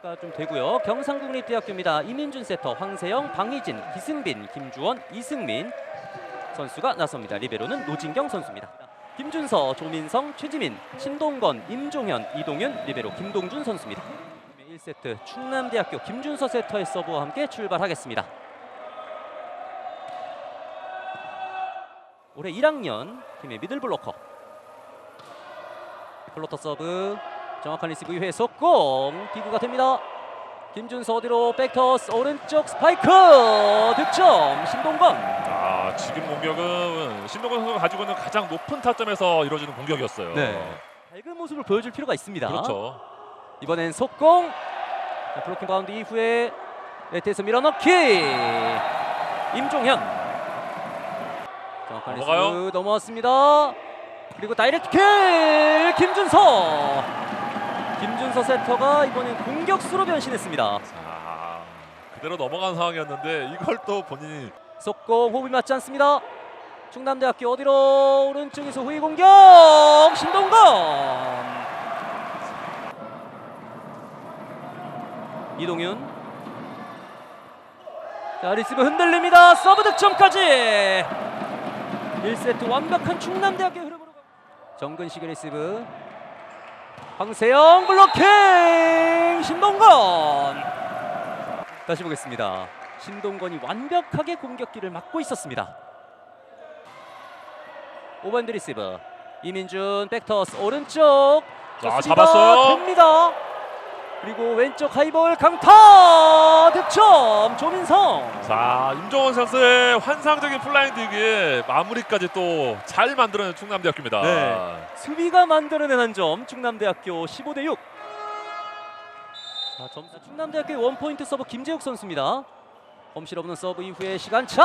기대가 좀 되고요. 경상국립대학교입니다. 이민준 세터, 황세영, 방희진, 기승빈, 김주원, 이승민 선수가 나섭니다. 리베로는 노진경 선수입니다. 김준서, 조민성, 최지민, 신동건, 임종현, 이동윤, 리베로 김동준 선수입니다. 1세트 충남대학교 김준서 세터의 서브와 함께 출발하겠습니다. 올해 1학년 팀의 미들블로커 플로터 서브 정확한 리시브 이후에 속공 디그가 됩니다. 김준서 어디로 백터스 오른쪽 스파이크 득점 신동건 아 지금 공격은 신동건 선수가 가지고 있는 가장 높은 타점에서 이루어지는 공격이었어요. 밝은 모습을 보여줄 필요가 있습니다. 그렇죠. 이번엔 속공 자, 블로킹 바운드 이후에 네트에서 밀어넣기 임종현 정확한. 리시브 넘어왔습니다. 그리고 다이렉트 킬 김준서 김준서 세터가 이번엔 공격수로 변신했습니다. 자 그대로 넘어간 상황이었는데 이걸 또 본인이 속공 호흡이 맞지 않습니다. 충남대학교 어디로 오른쪽에서 후위 공격! 신동건! 이동윤! 자 리시브 흔들립니다. 서브 득점까지! 1세트 완벽한 충남대학교 흐름으로 가 정근식의 리시브 황세영 블로킹 신동건 다시 보겠습니다. 신동건이 완벽하게 공격기를 막고 있었습니다. 오반드 리시브 이민준 백터스 오른쪽 자, 잡았어요. 됩니다. 그리고 왼쪽 하이볼 강타 득점 조민성 자 임종원 선수의 환상적인 플라잉 디그의 마무리까지 또 잘 만들어낸 충남대학교입니다. 네. 수비가 만들어낸 한 점 충남대학교 15 대 6. 자, 점수 충남대학교의 원포인트 서브 김재욱 선수입니다. 범실 없는 서브 이후에 시간차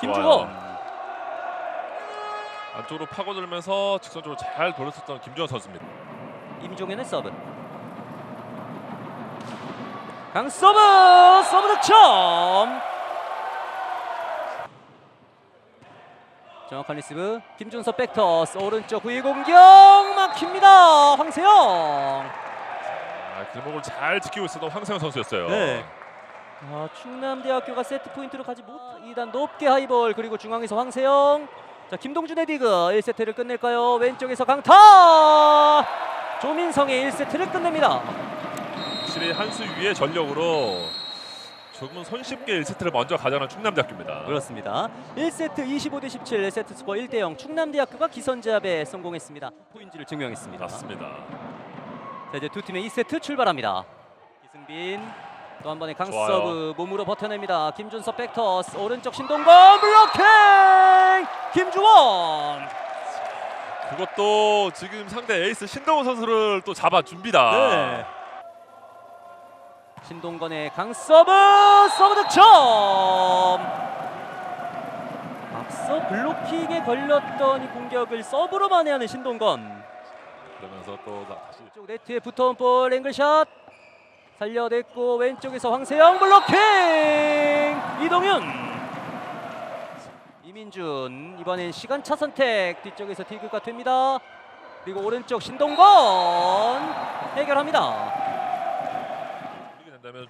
좋아요. 안쪽으로 파고들면서 직선적으로 잘 돌렸었던 김주원 선수입니다. 임종현의 서브. 강 서브! 서브 득점! 정확한 리시브. 김준서 백터스 오른쪽 후위 공격 막힙니다. 황세영 아, 길목을 잘 지키고 있었던 황세현 선수였어요. 네. 아, 충남대학교가 세트 포인트로 가지 못 2단 높게 하이볼 그리고 중앙에서 황세영 자 김동준의 디그 1세트를 끝낼까요? 왼쪽에서 강타 조민성의 1세트를 끝냅니다 확실히 한수 위의 전력으로 조금은 손쉽게 1세트를 먼저 가져가는 충남대학교입니다. 그렇습니다 1세트 25대 17 세트 스코어 1대 0 충남대학교가 기선제압에 성공했습니다 포인트를 증명했습니다 맞습니다. 자 이제 두 팀의 2세트 출발합니다. 이승빈 또 한 번의 강서브. 몸으로 버텨냅니다. 김준서 백터스 오른쪽 신동건 블로킹 김주원 그것도 지금 상대 에이스 신동훈 선수를 또 잡아 줍니다. 네. 신동건의 강서브 서브 득점! 앞서 블로킹에 걸렸던 이 공격을 서브로 만회하는 신동건. 그러면서 또 나- 다시 왼쪽 네트에 붙어온 볼 앵글샷. 살려냈고 왼쪽에서 황세영 블로킹! 이동윤 이민준 이번엔 시간차 선택 뒤쪽에서 디그가 됩니다. 그리고 오른쪽 신동건 해결합니다. 된다면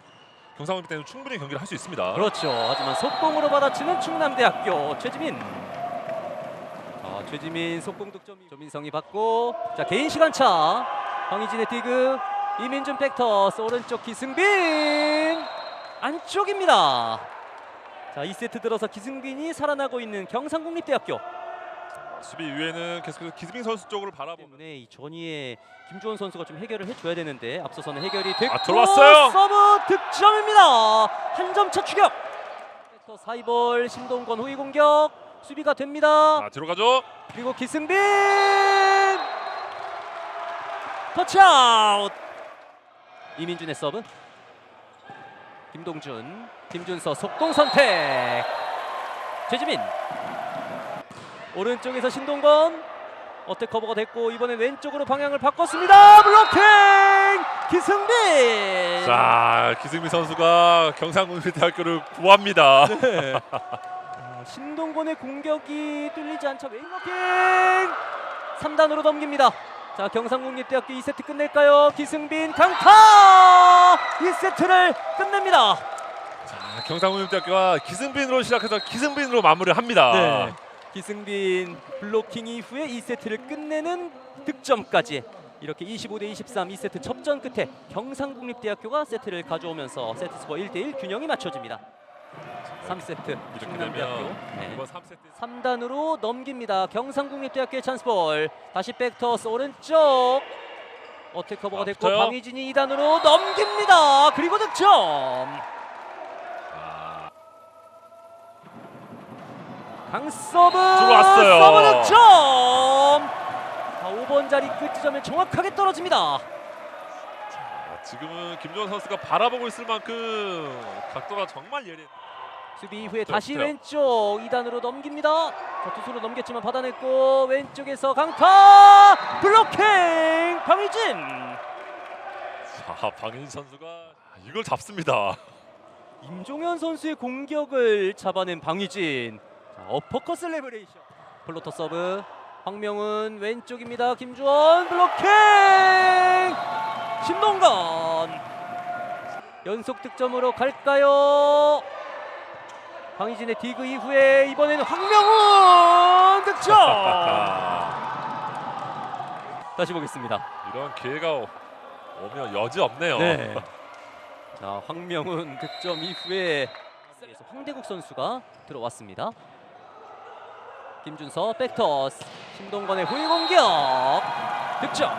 경상훈 때는 충분히 경기를 할 수 있습니다. 그렇죠. 하지만 속공으로 받아치는 충남대학교 최지민. 아, 최지민 속공 득점 조민성이 받고 자 개인 시간차. 황희진의 디그 이민준 백터스 오른쪽 기승빈. 안쪽입니다 자 2세트 들어서 기승빈이 살아나고 있는 경상국립대학교. 수비 이후에는 계속해서 기즈민 선수 쪽으로 바라보면 때문에 이 전위에 김주원 선수가 좀 해결을 해줘야 되는데 앞서서는 해결이 됐고 아, 들어왔어요. 서브 득점입니다. 한 점 차 추격. 또 사이볼 신동건 후위 공격. 수비가 됩니다. 자, 뒤로 가죠. 그리고 기승빈! 터치아웃! 이민준의 서브 김동준, 김준서 속공 선택. 최지민 오른쪽에서 신동건 어택 커버가 됐고 이번엔 왼쪽으로 방향을 바꿨습니다. 블로킹 기승빈. 자 기승미 선수가 경상국립대학교를 구합니다. 아, 신동건의 공격이 뚫리지 않자 웨이워킹 3단으로 넘깁니다. 자 경상국립대학교 2세트 끝낼까요? 기승빈 강타 2세트를 끝냅니다. 자, 경상국립대학교가 기승빈으로 시작해서 기승빈으로 마무리를 합니다. 네. 기승빈 블로킹 이후에 2세트를 끝내는 득점까지 이렇게 25 대 23 2세트 접전 끝에 경상국립대학교가 세트를 가져오면서 세트 스코어 1대1 균형이 맞춰집니다. 3세트 이렇게 되면 네. 이번 3세트 3단으로 넘깁니다. 경상국립대학교의 찬스볼. 다시 백터스 오른쪽. 어택 커버가 아, 됐고 붙어요? 방희진이 2단으로 넘깁니다. 그리고 득점. 강서브 들어왔어요. 서브 득점. 자, 5번 자리 끝 지점에 정확하게 떨어집니다. 아, 지금은 김종원 선수가 바라보고 있을 만큼 각도가 정말 예리. 수비 이후에 붙어요, 다시 붙어요. 왼쪽 2단으로 넘깁니다. 자, 투수로 넘겼지만 받아냈고 왼쪽에서 강타! 블로킹! 방희진! 자 방인 선수가 이걸 잡습니다. 임종현 선수의 공격을 잡아낸 방희진. 자, 어퍼컷 셀레브레이션. 플로터 서브. 황명은 왼쪽입니다. 김주원 블로킹! 신동건! 연속 득점으로 갈까요 방희진의 디그 이후에 이번에는 황명은 득점 다시 보겠습니다 이런 기회가 오면 여지 없네요. 네. 자 황명훈 득점 이후에 그래서 황대국 선수가 들어왔습니다. 김준서 백터스 신동건의 후위 공격 득점.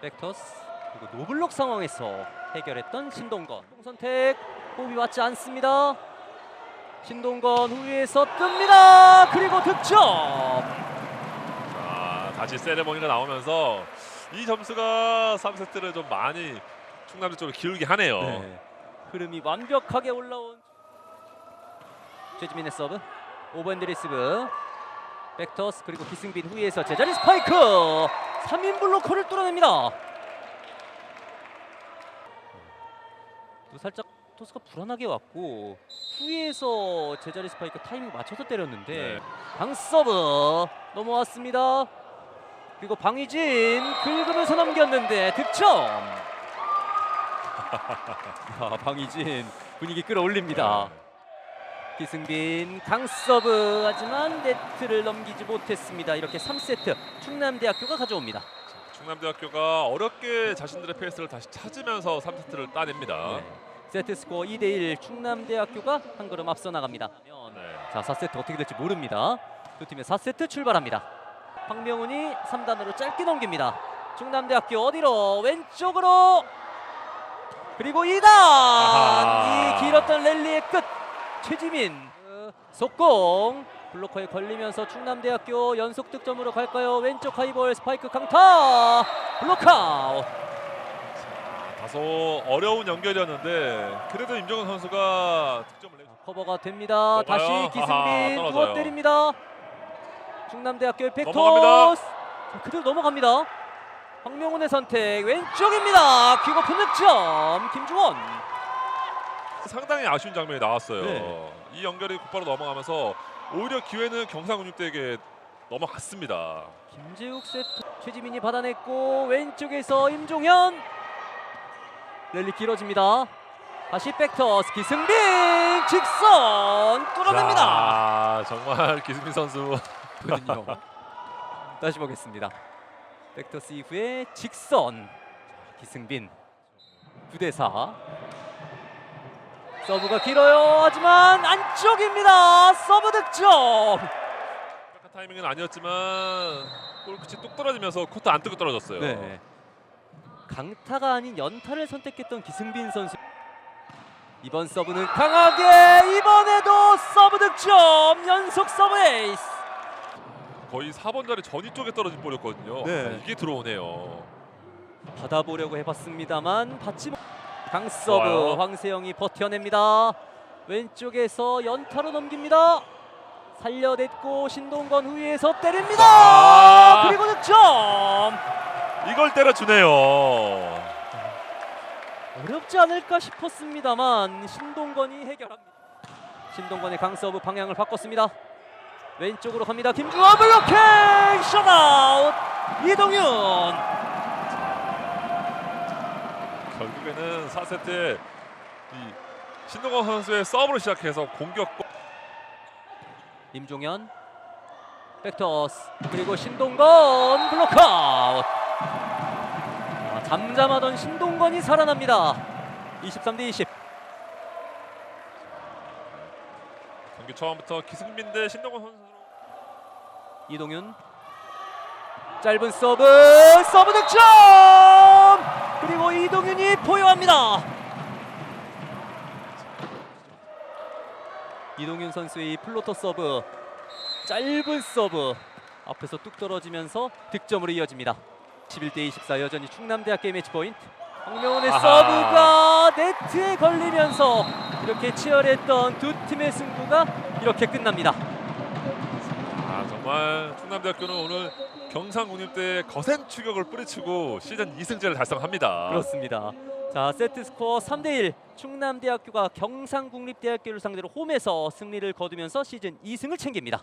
백터스 그리고 노블록 상황에서 해결했던 신동건 선택 호흡이 맞지 않습니다. 신동건 후위에서 뜹니다. 그리고 득점. 자, 다시 세레머니가 나오면서 이 점수가 3세트를 좀 많이 충남대 쪽으로 기울게 하네요. 네. 흐름이 완벽하게 올라온 최지민의 서브 오버핸드 리스브 백터스 그리고 기승빈 후위에서 제자리 스파이크 3인 블로커를 뚫어냅니다 또 살짝 토스가 불안하게 왔고 후위에서 제자리 스파이크 타이밍 맞춰서 때렸는데 네. 강서브 넘어왔습니다 그리고 방희진 긁으면서 넘겼는데 득점 아, 방희진 분위기 끌어올립니다. 기승빈 강서브 하지만 네트를 넘기지 못했습니다. 이렇게 3세트 충남대학교가 가져옵니다. 충남대학교가 어렵게 자신들의 페이스를 다시 찾으면서 3세트를 따냅니다. 네. 세트 스코어 2대1 충남대학교가 한 걸음 앞서 나갑니다. 네. 자 4세트 어떻게 될지 모릅니다. 두 팀의 4세트 출발합니다. 황명훈이 3단으로 짧게 넘깁니다. 충남대학교 어디로 왼쪽으로 그리고 2단 아하. 이 길었던 랠리의 끝 최지민 어, 속공 블로커에 걸리면서 충남대학교 연속 득점으로 갈까요? 왼쪽 하이볼 스파이크 강타 블로카웃 다소 어려운 연결이었는데 그래도 임종원 선수가 득점을 내. 커버가 됩니다. 또 다시. 기승빈 아하, 두어 떨어져요. 때립니다. 충남대학교의 팩토스 넘어갑니다. 자, 그대로 넘어갑니다. 황명훈의 선택 왼쪽입니다. 킥오프 득점 김주원. 상당히 아쉬운 장면이 나왔어요. 네. 이 연결이 곧바로 넘어가면서 오히려 기회는 경상국립대에게 넘어갔습니다. 김재욱 세트 최지민이 받아냈고 왼쪽에서 임종현 랠리 길어집니다. 다시 백터스 기승빈 직선 뚫어냅니다. 자, 정말 기승민 선수 거든요. 다시 보겠습니다. 백터스 이후에 직선 기승빈 9대 4 서브가 길어요. 하지만 안쪽입니다. 서브 득점. 타이밍은 아니었지만 골끝이 뚝 떨어지면서 코트 안뜨고 떨어졌어요. 네. 강타가 아닌 연타를 선택했던 기승빈 선수. 이번 서브는 강하게 이번에도 서브 득점 연속 서브 에이스. 거의 4번 자리 전위 쪽에 떨어진 볼이었거든요. 네. 아, 이게 들어오네요. 받아보려고 해봤습니다만 받지 못. 강서브 좋아요. 황세영이 버텨냅니다. 왼쪽에서 연타로 넘깁니다. 살려냈고 신동건 후위에서 때립니다. 아. 그리고 득점. 이걸 때려주네요. 어렵지 않을까 싶었습니다만 신동건이 해결합니다. 신동건의 강서브 방향을 바꿨습니다. 왼쪽으로 갑니다. 김주환 블로킹 셧아웃 이동윤 결국에는 4세트에 이 신동건 선수의 서브로 시작해서 공격 임종현 백터스 그리고 신동건 블록아웃 아, 잠잠하던 신동건이 살아납니다. 23 대 20 경기 처음부터 기승민 대 신동건 선수 이동윤. 짧은 서브 서브 득점! 그리고 이동윤이 포효합니다. 이동윤 선수의 이 플로터 서브 짧은 서브 앞에서 뚝 떨어지면서 득점으로 이어집니다 11대 24 여전히 충남대학교의 매치 포인트 황명훈의 아하. 서브가 네트에 걸리면서 이렇게 치열했던 두 팀의 승부가 이렇게 끝납니다 아 정말 충남대학교는 오늘 경상국립대에 거센 추격을 뿌리치고 시즌 2승제를 달성합니다. 그렇습니다. 자 세트 스코어 3대 1 충남대학교가 경상국립대학교를 상대로 홈에서 승리를 거두면서 시즌 2승을 챙깁니다.